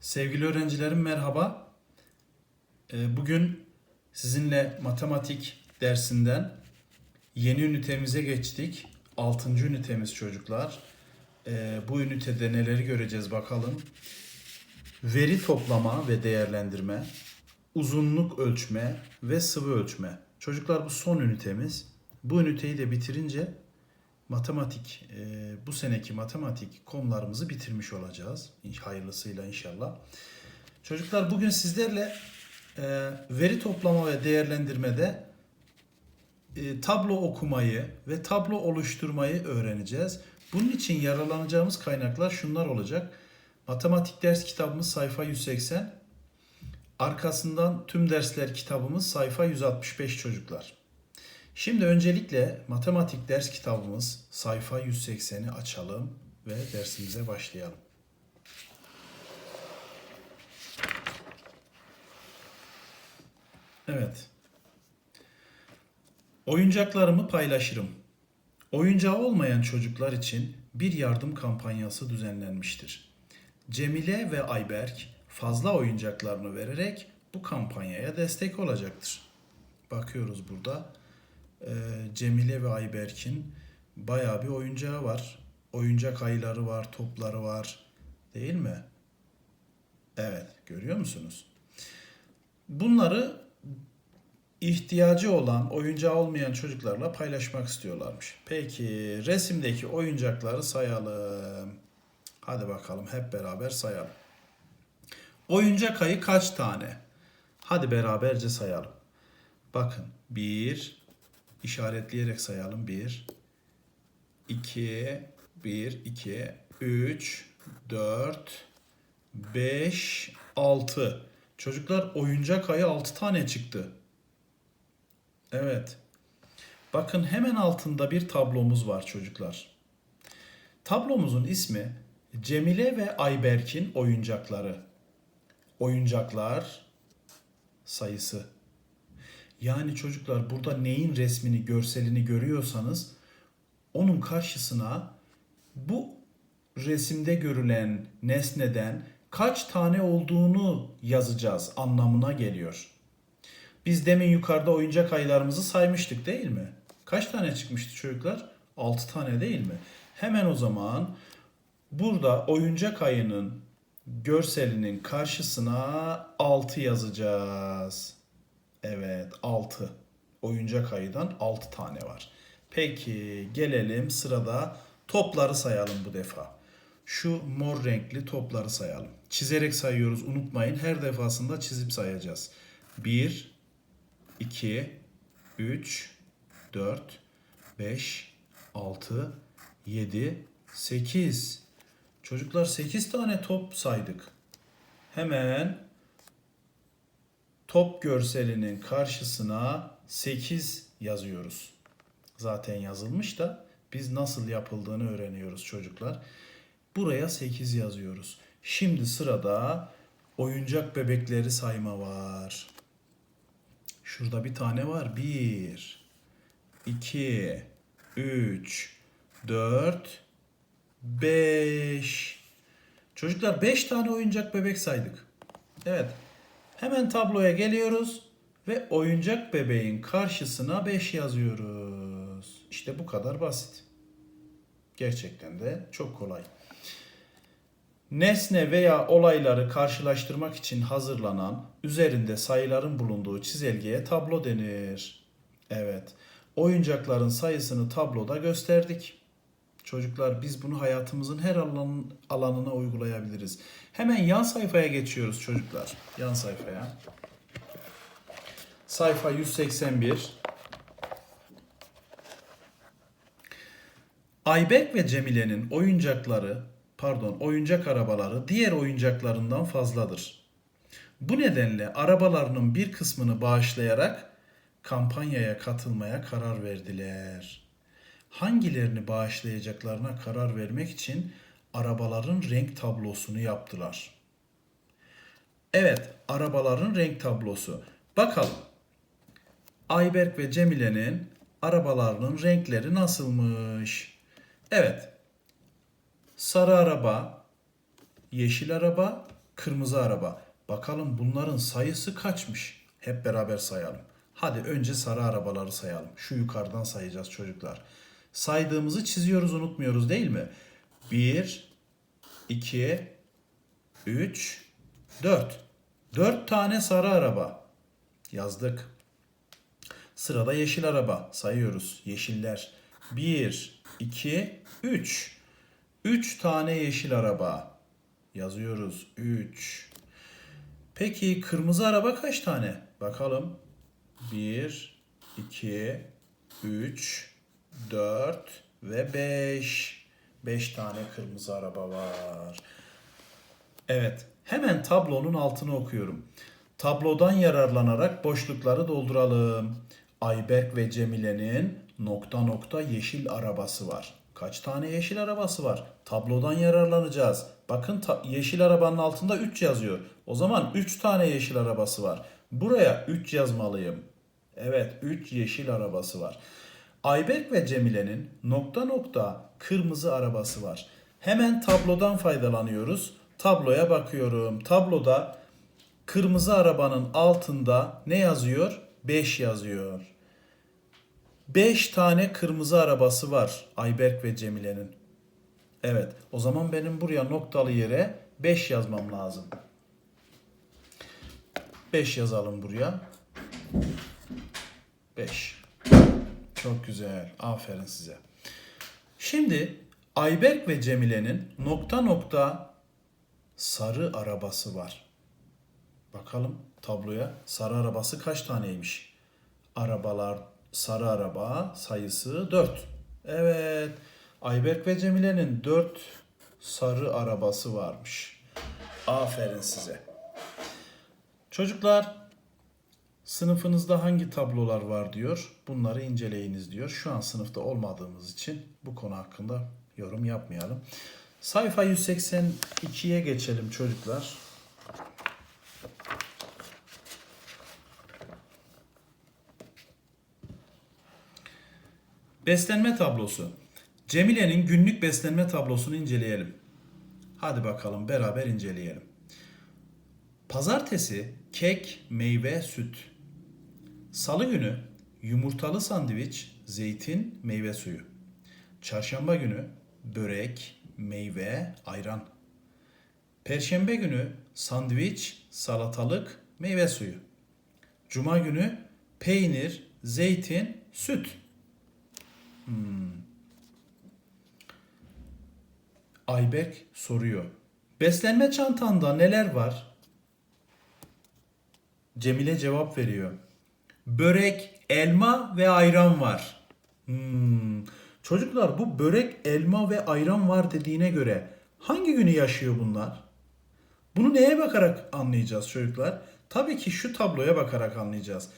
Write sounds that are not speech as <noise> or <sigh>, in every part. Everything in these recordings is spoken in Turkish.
Sevgili öğrencilerim merhaba. Ee, Bugün sizinle matematik dersinden yeni ünitemize geçtik. 6. ünitemiz çocuklar. Ee, Bu ünitede neleri göreceğiz bakalım. Veri toplama ve değerlendirme, uzunluk ölçme ve sıvı ölçme. Çocuklar bu son ünitemiz. Bu üniteyi de bitirince matematik, e, bu seneki matematik konularımızı bitirmiş olacağız. Hayırlısıyla inşallah. Çocuklar bugün sizlerle e, veri toplama ve değerlendirmede e, tablo okumayı ve tablo oluşturmayı öğreneceğiz. Bunun için yararlanacağımız kaynaklar şunlar olacak. Matematik ders kitabımız sayfa 180. Arkasından tüm dersler kitabımız sayfa 165 çocuklar. Şimdi öncelikle matematik ders kitabımız sayfa 180'i açalım ve dersimize başlayalım. Evet. Oyuncaklarımı paylaşırım. Oyuncağı olmayan çocuklar için bir yardım kampanyası düzenlenmiştir. Cemile ve Ayberk fazla oyuncaklarını vererek bu kampanyaya destek olacaktır. Bakıyoruz burada. Ee, Cemile ve Ayberk'in bayağı bir oyuncağı var. Oyuncak ayıları var, topları var. Değil mi? Evet, görüyor musunuz? Bunları ihtiyacı olan, oyuncağı olmayan çocuklarla paylaşmak istiyorlarmış. Peki resimdeki oyuncakları sayalım. Hadi bakalım hep beraber sayalım. Oyuncak ayı kaç tane? Hadi beraberce sayalım. Bakın 1 işaretleyerek sayalım. 1 2 1 2 3 4 5 6 Çocuklar oyuncak ayı 6 tane çıktı. Evet. Bakın hemen altında bir tablomuz var çocuklar. Tablomuzun ismi Cemile ve Ayberk'in oyuncakları. Oyuncaklar sayısı. Yani çocuklar burada neyin resmini, görselini görüyorsanız onun karşısına bu resimde görülen nesneden kaç tane olduğunu yazacağız anlamına geliyor. Biz demin yukarıda oyuncak ayılarımızı saymıştık değil mi? Kaç tane çıkmıştı çocuklar? 6 tane değil mi? Hemen o zaman burada oyuncak ayının görselinin karşısına 6 yazacağız. Evet 6. Oyuncak ayıdan 6 tane var. Peki gelelim sırada topları sayalım bu defa. Şu mor renkli topları sayalım. Çizerek sayıyoruz unutmayın. Her defasında çizip sayacağız. 1, 2, 3, 4, 5, 6, 7, 8. Çocuklar 8 tane top saydık. Hemen top görselinin karşısına 8 yazıyoruz. Zaten yazılmış da biz nasıl yapıldığını öğreniyoruz çocuklar. Buraya 8 yazıyoruz. Şimdi sırada oyuncak bebekleri sayma var. Şurada bir tane var. 1 2 3 4 5 Çocuklar 5 tane oyuncak bebek saydık. Evet. Hemen tabloya geliyoruz ve oyuncak bebeğin karşısına 5 yazıyoruz. İşte bu kadar basit. Gerçekten de çok kolay. Nesne veya olayları karşılaştırmak için hazırlanan, üzerinde sayıların bulunduğu çizelgeye tablo denir. Evet. Oyuncakların sayısını tabloda gösterdik. Çocuklar biz bunu hayatımızın her alan, alanına uygulayabiliriz. Hemen yan sayfaya geçiyoruz çocuklar. Yan sayfaya. Sayfa 181. Ayberk ve Cemile'nin oyuncakları, pardon, oyuncak arabaları diğer oyuncaklarından fazladır. Bu nedenle arabalarının bir kısmını bağışlayarak kampanyaya katılmaya karar verdiler. Hangilerini bağışlayacaklarına karar vermek için arabaların renk tablosunu yaptılar. Evet, arabaların renk tablosu. Bakalım. Ayberk ve Cemile'nin arabalarının renkleri nasılmış? Evet. Sarı araba, yeşil araba, kırmızı araba. Bakalım bunların sayısı kaçmış? Hep beraber sayalım. Hadi önce sarı arabaları sayalım. Şu yukarıdan sayacağız çocuklar. Saydığımızı çiziyoruz unutmuyoruz değil mi? 1, 2, 3, 4. 4 tane sarı araba. Yazdık. Sırada yeşil araba. Sayıyoruz. Yeşiller. 1, 2, 3. 3 tane yeşil araba. Yazıyoruz. 3. Peki kırmızı araba kaç tane? Bakalım. 1, 2, 3, 4 ve 5. 5 tane kırmızı araba var. Evet, hemen tablonun altını okuyorum. Tablodan yararlanarak boşlukları dolduralım. Ayberk ve Cemile'nin nokta nokta yeşil arabası var. Kaç tane yeşil arabası var? Tablodan yararlanacağız. Bakın yeşil arabanın altında 3 yazıyor. O zaman 3 tane yeşil arabası var. Buraya 3 yazmalıyım. Evet 3 yeşil arabası var. Ayberk ve Cemile'nin nokta nokta kırmızı arabası var. Hemen tablodan faydalanıyoruz. Tabloya bakıyorum. Tabloda kırmızı arabanın altında ne yazıyor? 5 yazıyor. 5 tane kırmızı arabası var Ayberk ve Cemile'nin. Evet, o zaman benim buraya noktalı yere 5 yazmam lazım. 5 yazalım buraya. 5. Çok güzel. Aferin size. Şimdi Ayberk ve Cemile'nin nokta nokta sarı arabası var. Bakalım tabloya sarı arabası kaç taneymiş? Arabalar sarı araba sayısı 4. Evet. Ayberk ve Cemile'nin 4 sarı arabası varmış. Aferin size. Çocuklar sınıfınızda hangi tablolar var diyor. Bunları inceleyiniz diyor. Şu an sınıfta olmadığımız için bu konu hakkında yorum yapmayalım. Sayfa 182'ye geçelim çocuklar. Beslenme tablosu. Cemile'nin günlük beslenme tablosunu inceleyelim. Hadi bakalım beraber inceleyelim. Pazartesi kek, meyve, süt. Salı günü yumurtalı sandviç, zeytin, meyve suyu. Çarşamba günü börek, meyve, ayran. Perşembe günü sandviç, salatalık, meyve suyu. Cuma günü peynir, zeytin, süt. Ayberk soruyor. Beslenme çantanda neler var? Cemile cevap veriyor. Börek, elma ve ayran var. Hmm. Çocuklar bu börek, elma ve ayran var dediğine göre hangi günü yaşıyor bunlar? Bunu neye bakarak anlayacağız çocuklar? Tabii ki şu tabloya bakarak anlayacağız.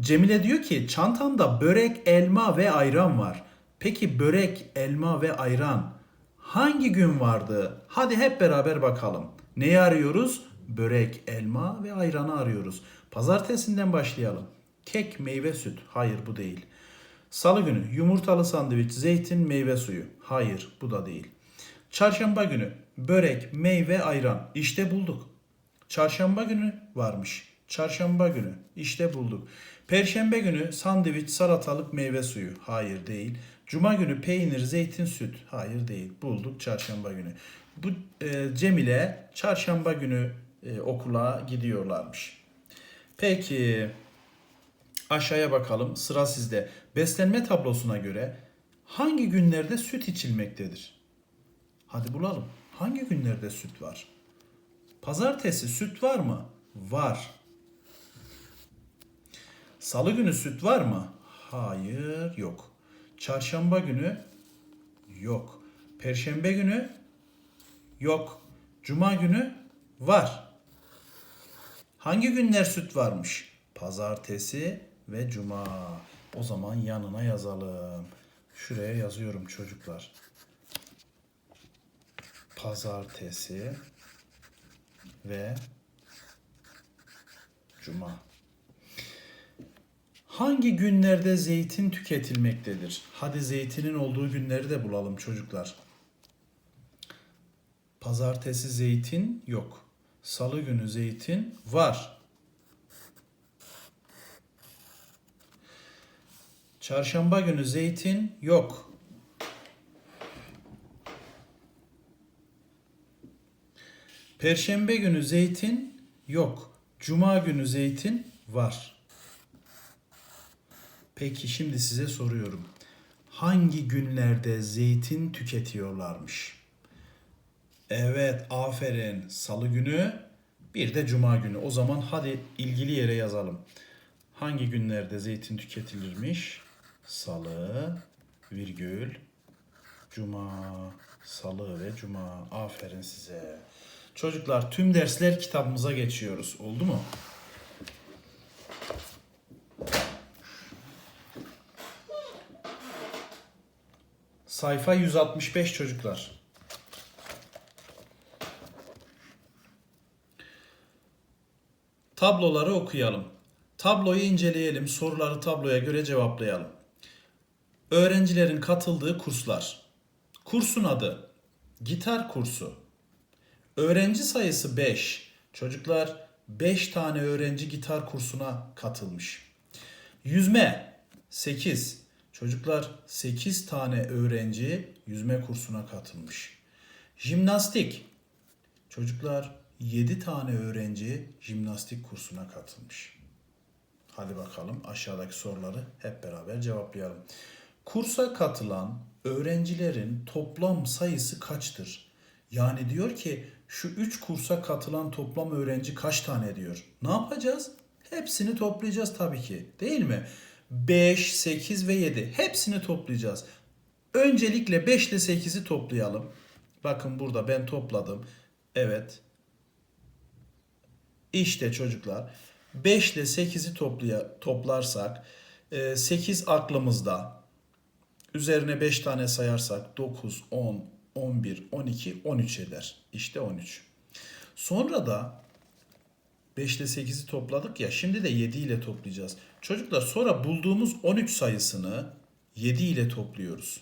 Cemile diyor ki çantamda börek, elma ve ayran var. Peki börek, elma ve ayran hangi gün vardı? Hadi hep beraber bakalım. Neyi arıyoruz? Börek, elma ve ayranı arıyoruz. Pazartesinden başlayalım. Kek, meyve, süt. Hayır bu değil. Salı günü yumurtalı sandviç, zeytin, meyve suyu. Hayır bu da değil. Çarşamba günü börek, meyve, ayran. İşte bulduk. Çarşamba günü varmış. Çarşamba günü işte bulduk. Perşembe günü sandviç, salatalık, meyve suyu. Hayır değil. Cuma günü peynir, zeytin, süt. Hayır değil. Bulduk çarşamba günü. Bu e, Cemile çarşamba günü e, okula gidiyorlarmış. Peki aşağıya bakalım. Sıra sizde. Beslenme tablosuna göre hangi günlerde süt içilmektedir? Hadi bulalım. Hangi günlerde süt var? Pazartesi süt var mı? Var. Salı günü süt var mı? Hayır, yok. Çarşamba günü yok. Perşembe günü yok. Cuma günü var. Hangi günler süt varmış? Pazartesi ve cuma. O zaman yanına yazalım. Şuraya yazıyorum çocuklar. Pazartesi ve cuma. Hangi günlerde zeytin tüketilmektedir? Hadi zeytinin olduğu günleri de bulalım çocuklar. Pazartesi zeytin yok. Salı günü zeytin var. Çarşamba günü zeytin yok. Perşembe günü zeytin yok. Cuma günü zeytin var. Peki şimdi size soruyorum. Hangi günlerde zeytin tüketiyorlarmış? Evet, aferin. Salı günü, bir de cuma günü. O zaman hadi ilgili yere yazalım. Hangi günlerde zeytin tüketilirmiş? Salı, virgül, cuma, salı ve cuma. Aferin size. Çocuklar tüm dersler kitabımıza geçiyoruz. Oldu mu? Sayfa 165 çocuklar. Tabloları okuyalım. Tabloyu inceleyelim, soruları tabloya göre cevaplayalım. Öğrencilerin katıldığı kurslar. Kursun adı gitar kursu. Öğrenci sayısı 5. Çocuklar 5 tane öğrenci gitar kursuna katılmış. Yüzme 8. Çocuklar 8 tane öğrenci yüzme kursuna katılmış. Jimnastik Çocuklar 7 tane öğrenci jimnastik kursuna katılmış. Hadi bakalım aşağıdaki soruları hep beraber cevaplayalım. Kursa katılan öğrencilerin toplam sayısı kaçtır? Yani diyor ki şu 3 kursa katılan toplam öğrenci kaç tane diyor. Ne yapacağız? Hepsini toplayacağız tabii ki. Değil mi? 5, 8 ve 7 hepsini toplayacağız. Öncelikle 5 ile 8'i toplayalım. Bakın burada ben topladım. Evet. İşte çocuklar 5 ile 8'i toplaya, toplarsak 8 aklımızda. Üzerine 5 tane sayarsak 9, 10, 11, 12, 13 eder. İşte 13. Sonra da 5 ile 8'i topladık ya şimdi de 7 ile toplayacağız. Çocuklar sonra bulduğumuz 13 sayısını 7 ile topluyoruz.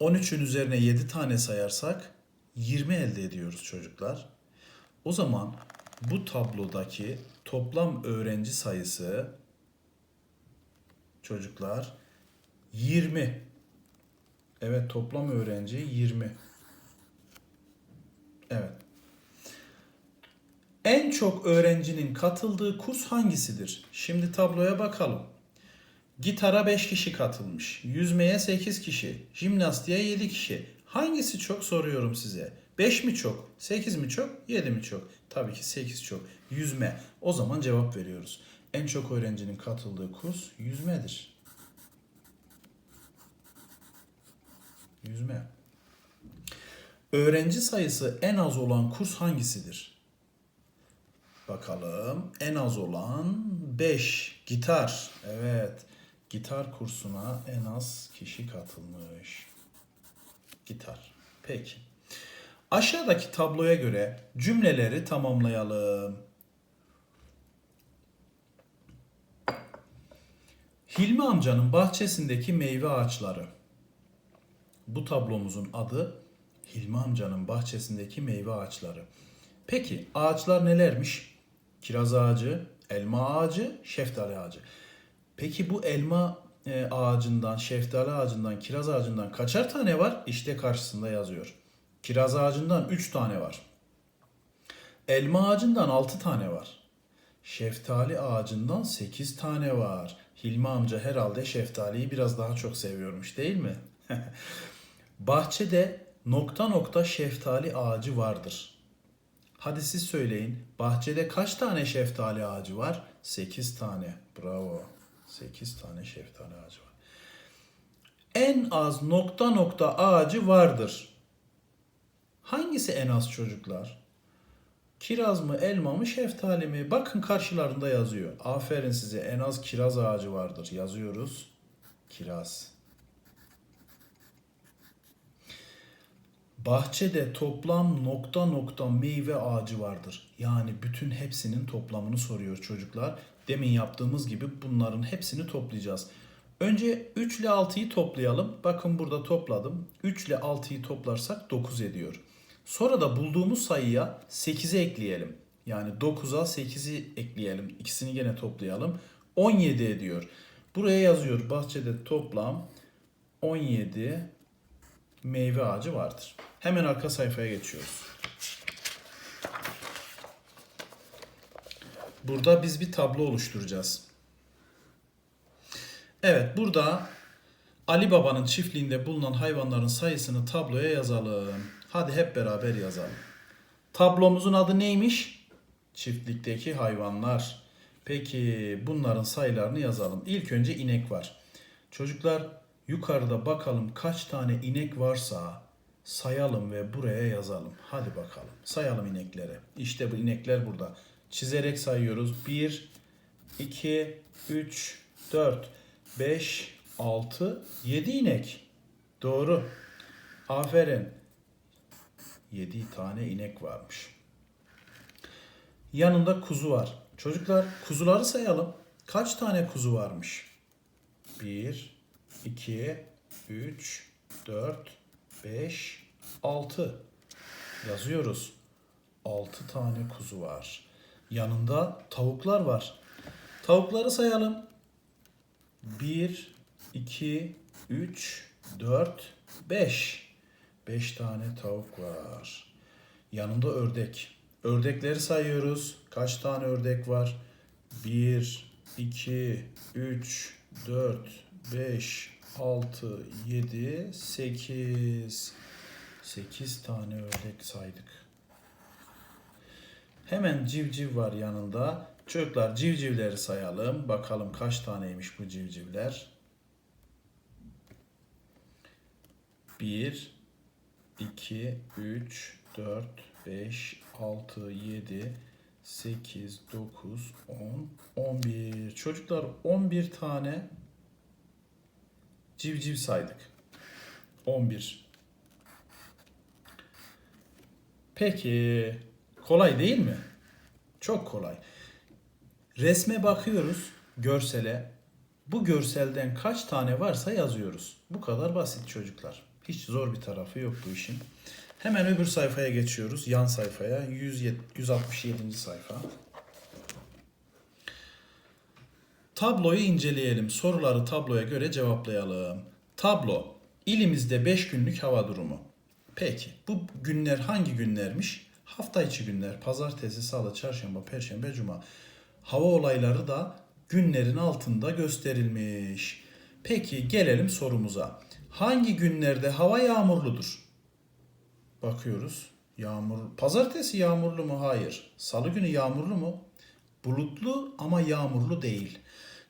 13'ün üzerine 7 tane sayarsak 20 elde ediyoruz çocuklar. O zaman bu tablodaki toplam öğrenci sayısı çocuklar 20. Evet toplam öğrenci 20. Evet. En çok öğrencinin katıldığı kurs hangisidir? Şimdi tabloya bakalım. Gitara 5 kişi katılmış. Yüzmeye 8 kişi. Jimnastiğe 7 kişi. Hangisi çok soruyorum size? 5 mi çok? 8 mi çok? 7 mi çok? Tabii ki 8 çok. Yüzme. O zaman cevap veriyoruz. En çok öğrencinin katıldığı kurs yüzmedir. Yüzme. Öğrenci sayısı en az olan kurs hangisidir? Bakalım. En az olan 5. Gitar. Evet. Gitar kursuna en az kişi katılmış. Gitar. Peki. Aşağıdaki tabloya göre cümleleri tamamlayalım. Hilmi amcanın bahçesindeki meyve ağaçları. Bu tablomuzun adı Hilmi amcanın bahçesindeki meyve ağaçları. Peki ağaçlar nelermiş? Kiraz ağacı, elma ağacı, şeftali ağacı. Peki bu elma e, ağacından, şeftali ağacından, kiraz ağacından kaçar tane var? İşte karşısında yazıyor. Kiraz ağacından 3 tane var. Elma ağacından 6 tane var. Şeftali ağacından 8 tane var. Hilmi amca herhalde şeftaliyi biraz daha çok seviyormuş değil mi? <laughs> Bahçede nokta nokta şeftali ağacı vardır. Hadi siz söyleyin. Bahçede kaç tane şeftali ağacı var? 8 tane. Bravo. 8 tane şeftali ağacı var. En az nokta nokta ağacı vardır. Hangisi en az çocuklar? Kiraz mı, elma mı, şeftali mi? Bakın karşılarında yazıyor. Aferin size en az kiraz ağacı vardır. Yazıyoruz. Kiraz. Bahçede toplam nokta nokta meyve ağacı vardır. Yani bütün hepsinin toplamını soruyor çocuklar. Demin yaptığımız gibi bunların hepsini toplayacağız. Önce 3 ile 6'yı toplayalım. Bakın burada topladım. 3 ile 6'yı toplarsak 9 ediyor. Sonra da bulduğumuz sayıya 8'i ekleyelim. Yani 9'a 8'i ekleyelim. İkisini gene toplayalım. 17 ediyor. Buraya yazıyor bahçede toplam 17 meyve ağacı vardır. Hemen arka sayfaya geçiyoruz. Burada biz bir tablo oluşturacağız. Evet burada Ali Baba'nın çiftliğinde bulunan hayvanların sayısını tabloya yazalım. Hadi hep beraber yazalım. Tablomuzun adı neymiş? Çiftlikteki hayvanlar. Peki bunların sayılarını yazalım. İlk önce inek var. Çocuklar yukarıda bakalım kaç tane inek varsa sayalım ve buraya yazalım. Hadi bakalım. Sayalım inekleri. İşte bu inekler burada. Çizerek sayıyoruz. 1, 2, 3, 4, 5, 6, 7 inek. Doğru. Aferin. 7 tane inek varmış. Yanında kuzu var. Çocuklar kuzuları sayalım. Kaç tane kuzu varmış? 1, 2, 3, 4, 5, 6. Yazıyoruz. 6 tane kuzu var. Yanında tavuklar var. Tavukları sayalım. 1, 2, 3, 4, 5. 5 tane tavuk var. Yanında ördek. Ördekleri sayıyoruz. Kaç tane ördek var? 1, 2, 3, 4, 5, 6, 7, 8. 8 tane ördek saydık. Hemen civciv var yanında. Çocuklar civcivleri sayalım. Bakalım kaç taneymiş bu civcivler. 1, 2, 3, 4, 5, 6, 7, 8, 9, 10, 11. Çocuklar 11 tane civciv saydık. 11. Peki kolay değil mi? Çok kolay. Resme bakıyoruz, görsele. Bu görselden kaç tane varsa yazıyoruz. Bu kadar basit çocuklar. Hiç zor bir tarafı yok bu işin. Hemen öbür sayfaya geçiyoruz. Yan sayfaya. 107 167. sayfa. Tabloyu inceleyelim. Soruları tabloya göre cevaplayalım. Tablo. İlimizde 5 günlük hava durumu. Peki bu günler hangi günlermiş? Hafta içi günler. Pazartesi, salı, çarşamba, perşembe, cuma. Hava olayları da günlerin altında gösterilmiş. Peki gelelim sorumuza. Hangi günlerde hava yağmurludur? Bakıyoruz. Yağmur. Pazartesi yağmurlu mu? Hayır. Salı günü yağmurlu mu? Bulutlu ama yağmurlu değil.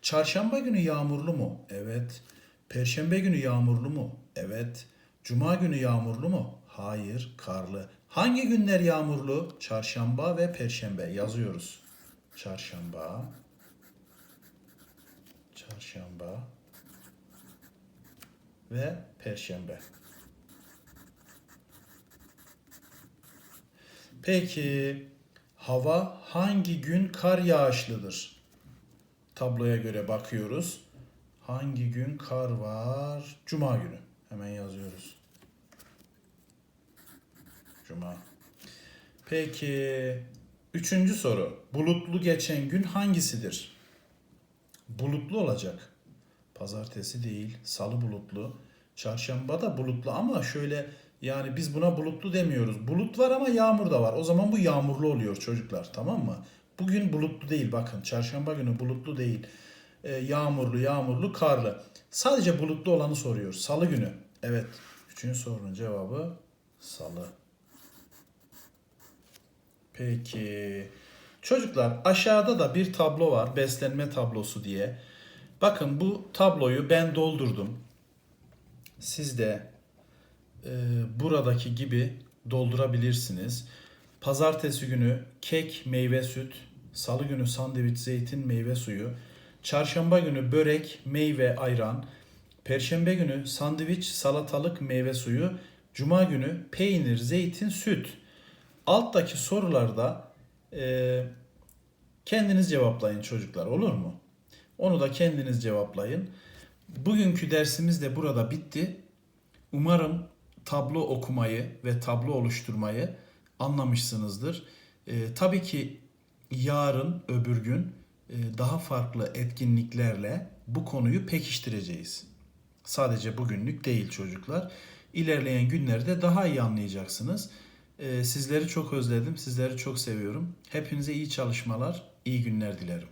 Çarşamba günü yağmurlu mu? Evet. Perşembe günü yağmurlu mu? Evet. Cuma günü yağmurlu mu? Hayır, karlı. Hangi günler yağmurlu? Çarşamba ve perşembe yazıyoruz. Çarşamba. Çarşamba ve perşembe. Peki hava hangi gün kar yağışlıdır? Tabloya göre bakıyoruz. Hangi gün kar var? Cuma günü. Hemen yazıyoruz. Cuma. Peki üçüncü soru. Bulutlu geçen gün hangisidir? Bulutlu olacak. Pazartesi değil, salı bulutlu. Çarşamba da bulutlu ama şöyle yani biz buna bulutlu demiyoruz. Bulut var ama yağmur da var. O zaman bu yağmurlu oluyor çocuklar tamam mı? Bugün bulutlu değil bakın. Çarşamba günü bulutlu değil. Ee, yağmurlu, yağmurlu, karlı. Sadece bulutlu olanı soruyor. Salı günü. Evet. Üçüncü sorunun cevabı salı. Peki. Çocuklar aşağıda da bir tablo var. Beslenme tablosu diye. Bakın bu tabloyu ben doldurdum. Siz de e, buradaki gibi doldurabilirsiniz. Pazartesi günü kek, meyve, süt. Salı günü sandviç, zeytin, meyve suyu. Çarşamba günü börek, meyve, ayran. Perşembe günü sandviç, salatalık, meyve suyu. Cuma günü peynir, zeytin, süt. Alttaki sorularda e, kendiniz cevaplayın çocuklar olur mu? Onu da kendiniz cevaplayın. Bugünkü dersimiz de burada bitti. Umarım tablo okumayı ve tablo oluşturmayı anlamışsınızdır. E, tabii ki yarın öbür gün e, daha farklı etkinliklerle bu konuyu pekiştireceğiz. Sadece bugünlük değil çocuklar. İlerleyen günlerde daha iyi anlayacaksınız. E, sizleri çok özledim, sizleri çok seviyorum. Hepinize iyi çalışmalar, iyi günler dilerim.